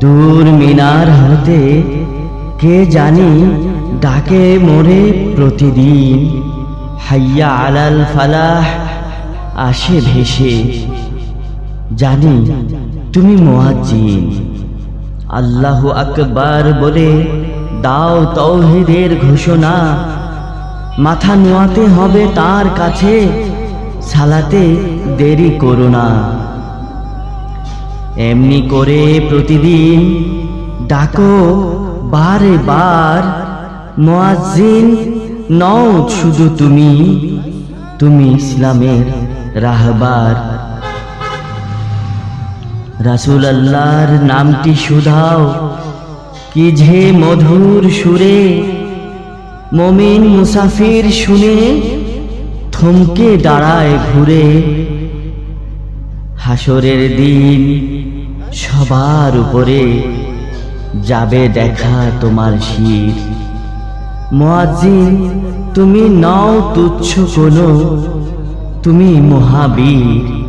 দূর মিনার হতে কে জানি ডাকে মোরে প্রতিদিন। হাইয়া আলাল ফালাহ, আসে ভেসে। জানি তুমি মুয়াজ্জিন। আল্লাহু আকবার বলে, দাও তৌহিদের ঘোষণা। মাথা নোয়াতে হবে তার কাছে। সালাতে দেরি করো না। এমনি করে প্রতিদিন ডাকো বারে বার। মুয়াজ্জিন, নও শুধু তুমি তুমি ইসলামের রাহবার। রাসুল আল্লাহর নামটি শুধাও, কি যে মধুর সুরে। মমিন মুসাফির শুনে থমকে দাঁড়ায় ঘুরে। হাসরের দিন সবার উপরে যাবে দেখা তোমার শির। মোয়াজিন তুমি নাও তুচ্ছ কোনো, তুমি মহাবীর।